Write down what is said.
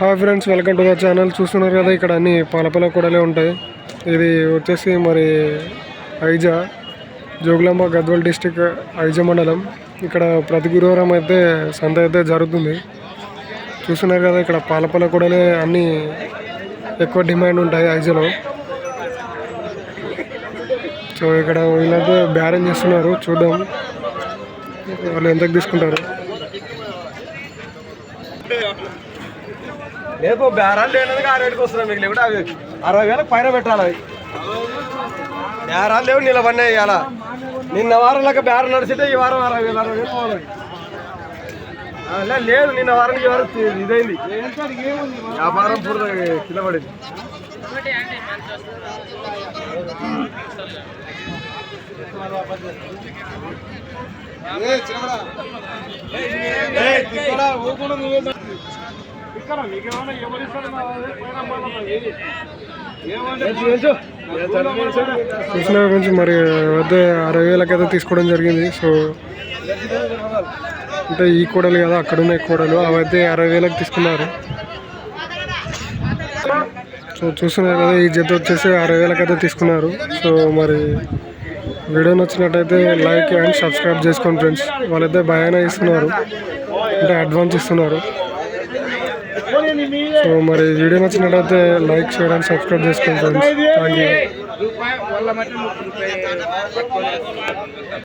Hi friends welcome to the channel చూస్తున్నారు కదా ఇక్కడ అన్ని పాలపల కూడలే ఉంటాయి. ఇది వచ్చేసి మరి ఐజా జోగులాంబ గద్వాల్ డిస్టిక్ ఐజా మండలం. ఇక్కడ ప్రతి గురువారం అయితే సంత అయితే జరుగుతుంది. చూస్తున్నారు కదా ఇక్కడ పాలపల కూడలే అన్ని ఎక్కువ డిమాండ్ ఉంటాయి ఐజాలో. సో ఇక్కడ వీళ్ళైతే బ్యారెంజ్ చేస్తున్నారు. చూద్దాం. వాళ్ళు ఎంతకు తీసుకుంటారు? లేదు బేరాలు లేనది ఆ రేటుకి వస్తున్నాయి మీకు లేకుంటే అవి అరవై వేలకు పైన పెట్టాలి అవి. బేరాలు లేవు నిలబడినాయి ఇవాళ నిన్న వారం లెక్క బేరం నడిచితే ఈ వారం అరవై వేలు అరవై వేలు పోవాలి. లేదు నిన్న వారం ఈ వారం ఇదైంది. వ్యాపారం పూర్తి కింద పడింది చూసిన కొంచెం మరి వద్ద అరవై వేలకైతే తీసుకోవడం జరిగింది. సో అంటే ఈ కూడలు కదా అక్కడ ఉన్నాయి కూడలు. అవైతే అరవై వేలకు తీసుకున్నారు. సో చూస్తున్నారు కదా ఈ జత వచ్చేసి అరవై వేలకైతే తీసుకున్నారు. సో మరి వీడియో నచ్చినట్టయితే లైక్ అండ్ సబ్స్క్రైబ్ చేసుకోండి ఫ్రెండ్స్. వాళ్ళైతే భయాన ఇస్తున్నారు. అంటే అడ్వాన్స్ ఇస్తున్నారు. సో మరి వీడియో నచ్చినట్లయితే లైక్ చేయడం సబ్స్క్రైబ్ చేసుకోండి ఫ్రెండ్స్ థ్యాంక్ యూ